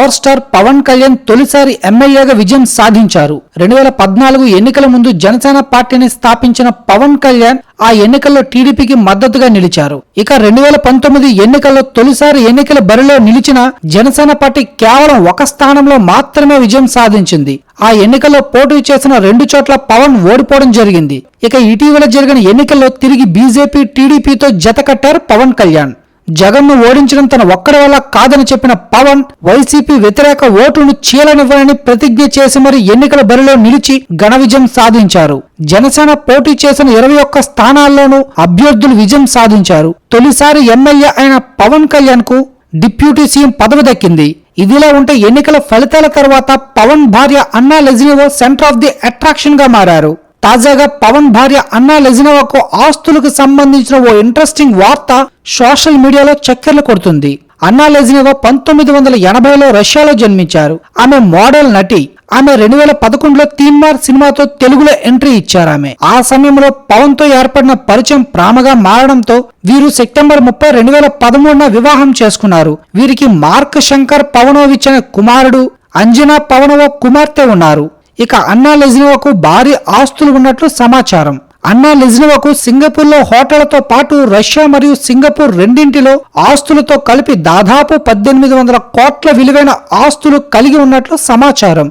Power star Pawan Kalyan తొలిసారి ఎమ్మెల్యేగా విజయం సాధించారు. రెండు వేల పద్నాలుగు ఎన్నికల ముందు జనసేన పార్టీని స్థాపించిన పవన్ కళ్యాణ్ ఆ ఎన్నికల్లో టీడీపీకి మద్దతుగా నిలిచారు. ఇక రెండు వేల పంతొమ్మిది ఎన్నికల్లో తొలిసారి ఎన్నికల బరిలో నిలిచిన జనసేన పార్టీ కేవలం ఒక స్థానంలో మాత్రమే విజయం సాధించింది. ఆ ఎన్నికల్లో పోటీ చేసిన రెండు చోట్ల పవన్ ఓడిపోవడం జరిగింది. ఇక ఇటీవల జరిగిన ఎన్నికల్లో తిరిగి బీజేపీ టీడీపీతో జత కట్టారు పవన్ కళ్యాణ్. జగన్ను ఓడించడం తన ఒక్కడి వల్ల కాదని చెప్పిన పవన్ వైసీపీ వ్యతిరేక ఓటును చీలనివ్వనని ప్రతిజ్ఞ చేసి మరి ఎన్నికల బరిలో నిలిచి ఘన విజయం సాధించారు. జనసేన పోటీ చేసిన ఇరవై ఒక్క స్థానాల్లోనూ అభ్యర్థులు విజయం సాధించారు. తొలిసారి ఎమ్మెల్యే అయిన పవన్ కళ్యాణ్కు డిప్యూటీ సీఎం పదవి దక్కింది. ఇదిలా ఉంటే ఎన్నికల ఫలితాల తర్వాత పవన్ భార్య Anna Lezhneva centre of the అట్రాక్షన్గా మారారు. తాజాగా పవన్ భార్య అన్నా లెజినోవాకు ఆస్తులకు సంబంధించిన ఓ ఇంట్రెస్టింగ్ వార్త సోషల్ మీడియాలో చక్కర్లు కొడుతుంది. అన్నా లెజినోవా పంతొమ్మిది వందల ఎనభైలో రష్యాలో జన్మించారు. ఆమె మోడల్ నటి ఆమె రెండు వేల పదకొండులో తీన్మార్ సినిమాతో తెలుగులో ఎంట్రీ ఇచ్చారు ఆమె. ఆ సమయంలో పవన్తో ఏర్పడిన పరిచయం ప్రామగా మారడంతో వీరు సెప్టెంబర్ ముప్పై రెండు వేల పదమూడున వివాహం చేసుకున్నారు. వీరికి మార్క్ శంకర్ పవనోవిచ్ అనే కుమారుడు అంజనా పవనవ కుమార్తె ఉన్నారు. ఇక అన్నా లెజినోవాకు భారీ ఆస్తులు ఉన్నట్లు సమాచారం. అన్నా లెజినోవాకు సింగపూర్లో హోటళ్ళతో పాటు రష్యా మరియు సింగపూర్ రెండింటిలో ఆస్తులతో కలిపి దాదాపు పద్దెనిమిది వందల కోట్ల విలువైన ఆస్తులు కలిగి ఉన్నట్లు సమాచారం.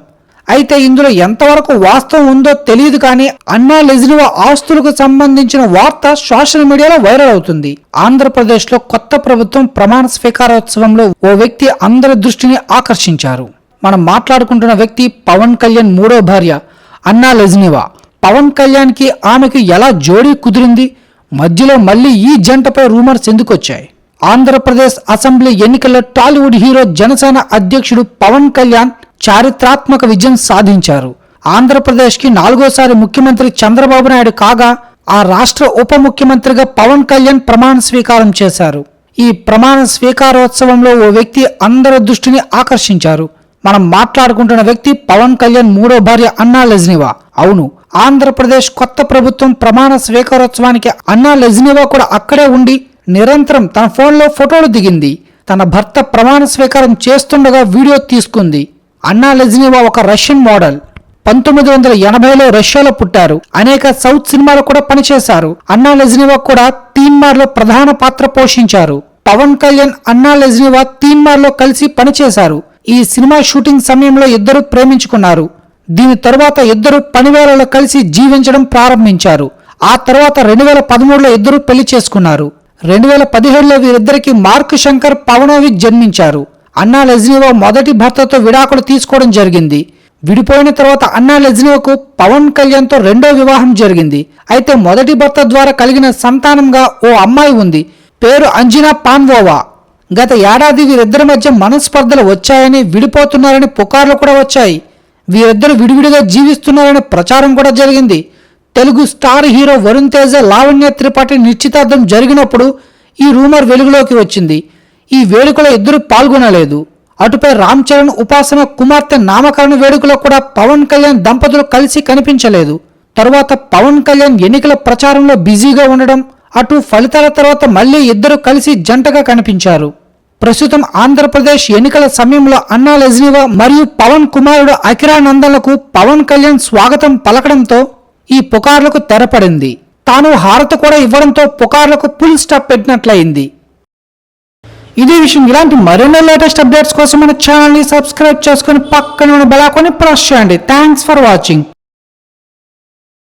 అయితే ఇందులో ఎంతవరకు వాస్తవం ఉందో తెలియదు కానీ అన్నా లెజినోవా ఆస్తులకు సంబంధించిన వార్త సోషల్ మీడియాలో వైరల్ అవుతుంది. ఆంధ్రప్రదేశ్లో కొత్త ప్రభుత్వం ప్రమాణ స్వీకారోత్సవంలో ఓ వ్యక్తి అందరి దృష్టిని ఆకర్షించారు. మనం మాట్లాడుకుంటున్న వ్యక్తి పవన్ కళ్యాణ్ మూడో భార్య అన్నా లెజ్నివా. పవన్ కళ్యాణ్కి ఆమెకి ఎలా జోడీ కుదిరింది? మధ్యలో మళ్ళీ ఈ జంటపై రూమర్స్ ఎందుకు వచ్చాయి ఆంధ్రప్రదేశ్ అసెంబ్లీ ఎన్నికల్లో టాలీవుడ్ హీరో జనసేన అధ్యక్షుడు పవన్ కళ్యాణ్ చారిత్రాత్మక విజయం సాధించారు. ఆంధ్రప్రదేశ్కి నాలుగోసారి ముఖ్యమంత్రి చంద్రబాబు నాయుడు కాగా ఆ రాష్ట్ర ఉప ముఖ్యమంత్రిగా పవన్ కళ్యాణ్ ప్రమాణ స్వీకారం చేశారు. ఈ ప్రమాణ స్వీకారోత్సవంలో ఓ వ్యక్తి అందరి దృష్టిని ఆకర్షించారు. మనం మాట్లాడుకుంటున్న వ్యక్తి పవన్ కళ్యాణ్ మూడో భార్య అన్నా లెజ్నివా. అవును ఆంధ్రప్రదేశ్ కొత్త ప్రభుత్వం ప్రమాణ స్వీకారోత్సవానికి అన్నా లెజ్నివా కూడా అక్కడే ఉండి నిరంతరం తన ఫోన్లో ఫోటోలు దిగింది. తన భర్త ప్రమాణ స్వీకారం చేస్తుండగా వీడియో తీసుకుంది. అన్నా లెజ్నివా ఒక రష్యన్ మోడల్. పంతొమ్మిది వందల ఎనభైలో రష్యాలో పుట్టారు. అనేక సౌత్ సినిమాలు కూడా పనిచేశారు. అన్నా లెజ్నివా కూడా తీన్మార్లో ప్రధాన పాత్ర పోషించారు. పవన్ కళ్యాణ్ అన్నా లెజ్నివా తీన్మార్లో కలిసి పనిచేశారు. ఈ సినిమా షూటింగ్ సమయంలో ఇద్దరు ప్రేమించుకున్నారు. దీని తరువాత ఇద్దరు పనివేళలో కలిసి జీవించడం ప్రారంభించారు. ఆ తర్వాత రెండు వేల పదమూడులో ఇద్దరు పెళ్ళి చేసుకున్నారు. రెండు వేల పదిహేడులో వీరిద్దరికి మార్క్ శంకర్ పవనోవిక్ జన్మించారు. అన్నా లెజ్నివో మొదటి భర్తతో విడాకులు తీసుకోవడం జరిగింది. విడిపోయిన తర్వాత అన్నా లెజ్నివోకు పవన్ కళ్యాణ్తో రెండో వివాహం జరిగింది. అయితే మొదటి భర్త ద్వారా కలిగిన సంతానంగా ఓ అమ్మాయి ఉంది. పేరు అంజినా పాన్వోవా. గత ఏడాది వీరిద్దరి మధ్య మనస్పర్ధలు వచ్చాయని విడిపోతున్నారని పుకార్లు కూడా వచ్చాయి. వీరిద్దరు విడివిడిగా జీవిస్తున్నారనే ప్రచారం కూడా జరిగింది. తెలుగు స్టార్ హీరో వరుణ్ తేజ లావణ్య త్రిపాఠి నిశ్చితార్థం జరిగినప్పుడు ఈ రూమర్ వెలుగులోకి వచ్చింది. ఈ వేడుకలో ఇద్దరు పాల్గొనలేదు. అటుపై రామ్ చరణ్ ఉపాసన కుమార్తె నామకరణ వేడుకలో కూడా పవన్ కళ్యాణ్ దంపతులు కలిసి కనిపించలేదు. తరువాత పవన్ కళ్యాణ్ ఎన్నికల ప్రచారంలో బిజీగా ఉండడం అటు ఫలితాల తర్వాత మళ్ళీ ఇద్దరు కలిసి జంటగా కనిపించారు. ప్రస్తుతం ఆంధ్రప్రదేశ్ ఎన్నికల సమయంలో అన్నా లెజ్నివా మరియు పవన్ కుమారుడు అఖిరానందన్లకు పవన్ కళ్యాణ్ స్వాగతం పలకడంతో ఈ పుకార్లకు తెరపడింది. తాను హారత కూడా ఇవ్వడంతో పుకార్లకు ఫుల్ స్టాప్ పెట్టినట్లయింది. ఇదే విషయం. ఇలాంటి మరెన్నో లేటెస్ట్ అప్డేట్స్ కోసం మన ఛానల్ని సబ్స్క్రైబ్ చేసుకుని పక్కన ఉన్న బెలాకొని ప్రెస్ చేయండి. Thanks for watching.